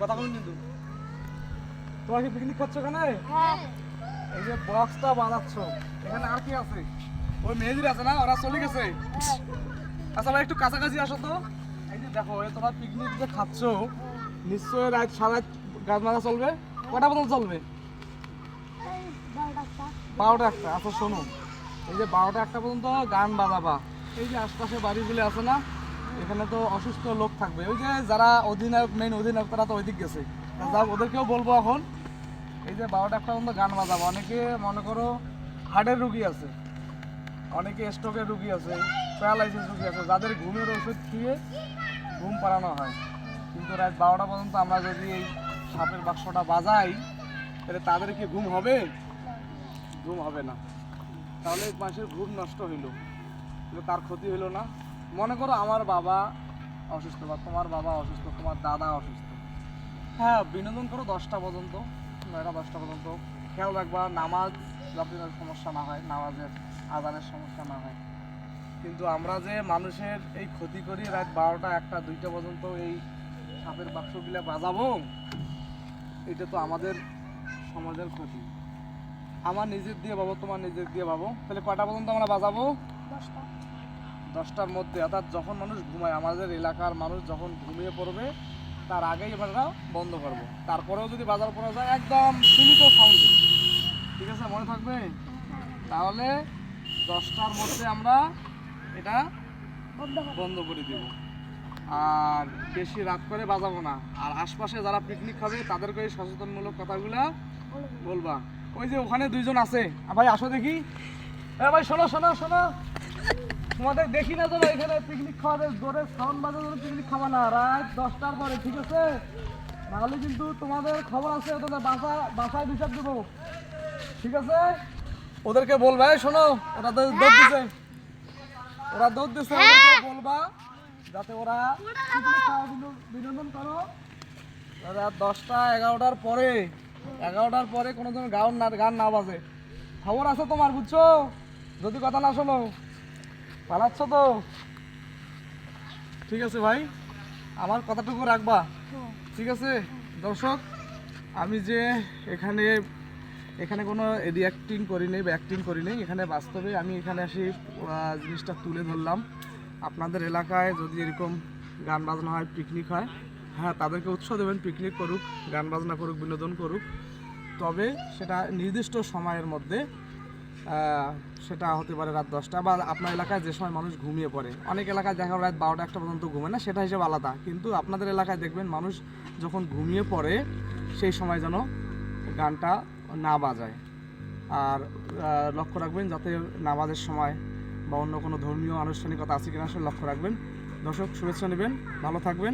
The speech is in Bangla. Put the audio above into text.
কথা বলুন কিন্তু। তোমার কি পিকনিক করছ হ্যাঁ। এই যে বক্সটা বাজাচ্ছ। এখানে আর কি আছে? ওই মেহেদির আছে না? ওরা চলে গেছে। আচ্ছা ভাই একটু কাছাকাছি আসো তো। এই যে দেখো এই তোমরা পিকনিক যে খাচ্ছ নিশ্চয়ই রাত সারা গাছ মারা চলবে? কটা বদল চলবে? বারোটা একটা। আচ্ছা শোনো। এই যে বারোটা একটা পর্যন্ত গান বাজাবা। এই যে আশপাশে বাড়িগুলো আছে না এখানে তো অসুস্থ লোক থাকবে। ওই যে যারা অধিনায়ক মেইন অধিনায়ক, তারা তো ওইদিক গেছে। যাক, ওদেরকেও বলব এখন। এই যে বারোটা পর্যন্ত গান বাজাবো। অনেকে মনে করো হার্টের রুগী আছে। অনেকে স্ট্রোকের রুগী আছে প্যারালাইসিস রুগী আছে, যাদের ঘুমের ওষুধ খেয়ে ঘুম পাড়ানো হয়। কিন্তু রাত বারোটা পর্যন্ত আমরা যদি এই সাপের বাক্সটা বাজাই, তাহলে তাদের কি ঘুম হবে? ঘুম হবে না। তাহলে মাসের ঘুম নষ্ট হইল। তার ক্ষতি হইল না। মনে করো আমার বাবা অসুস্থ বা তোমার বাবা অসুস্থ, তোমার দাদা অসুস্থ। হ্যাঁ বিনোদন করো দশটা পর্যন্ত, নয়টা, দশটা পর্যন্ত। খেয়াল রাখবা, নামাজ যাতে সমস্যা না হয়, নামাজের আজানের সমস্যা না হয়। কিন্তু আমরা যে মানুষের এই ক্ষতি করি রাত বারোটা, একটা, দুইটা পর্যন্ত এই সাপের বাক্সগুলা বাজাবো, এটা তো আমাদের সমাজের ক্ষতি। আমার নিজের দিয়ে ভাবো, তোমার নিজের দিয়ে ভাবো। তাহলে কটা পর্যন্ত আমরা বাজাবো? দশটা। দশটার মধ্যে, অর্থাৎ যখন মানুষ ঘুমায়, আমাদের এলাকার মানুষ যখন ঘুমিয়ে পড়বে, তার আগেই আমরা বন্ধ করব। তারপরেও যদি বাজার করা যায়, একদম সীমিত সাউন্ডে ঠিক আছে, মনে থাকবে? তাহলে দশটার মধ্যে আমরা এটা বন্ধ করে দিব। আর বেশি রাত করে বাজাবো না। আর আশপাশে যারা পিকনিক খাবে, তাদেরকে এই সচেতনমূলক কথাগুলো বলবা। ওই যে ওখানে দুইজন আছে। ভাই, আসো দেখি। হ্যাঁ ভাই, শোনো শোনো শোনো। তোমাদের দেখি না তো ভাই এখানে পিকনিক খাওয়াতে জোরে সাউন্ড বাজে জোরে পিকনিক খাবা না। রাত দশটার পরে ঠিক আছে? নাহলে কিন্তু তোমাদের খবর আছে ওদের বাসা বাসায় বিচার দেবো ঠিক আছে? ওদেরকে বলবা শোনো ওরা দৌড় দিছে ওরা দৌড় দিছে বলবা যাতে ওরা খাওয়া বিনোদন করো। রাত দশটা এগারোটার পরে এগারোটার পরে কোনো দিন গান না গান না বাজে। খবর আছে তোমার বুঝছ? যদি কথা না শোনো। পালাচ্ছ তো? ঠিক আছে ভাই। আমার কথাটুকু রাখবা? হ্যাঁ। ঠিক আছে? দর্শক আমি যে এখানে এখানে কোনো রিয়াক্টিং করি নেই বা অ্যাক্টিং করি নেই। এখানে বাস্তবে আমি এখানে আসি জিনিসটা তুলে ধরলাম। আপনাদের এলাকায় যদি এরকম গান বাজনা হয় পিকনিক হয় হ্যাঁ তাদেরকে উৎসাহ দেবেন পিকনিক করুক গান বাজনা করুক বিনোদন করুক। তবে সেটা নির্দিষ্ট সময়ের মধ্যে সেটা হতে পারে রাত দশটা বা আপনার এলাকায় যে সময় মানুষ ঘুমিয়ে পড়ে। অনেক এলাকায় দেখা রাত বারোটা একটা পর্যন্ত ঘুমে না, সেটা হিসেবে আলাদা। কিন্তু আপনাদের এলাকায় দেখবেন মানুষ যখন ঘুমিয়ে পড়ে, সেই সময় যেন গানটা না বাজায়। আর লক্ষ্য রাখবেন যাতে নামাজের সময় বা অন্য কোনো ধর্মীয় আনুষ্ঠানিকতা আছে কিনা সে লক্ষ্য রাখবেন। দর্শক, শুভেচ্ছা নেবেন, ভালো থাকবেন।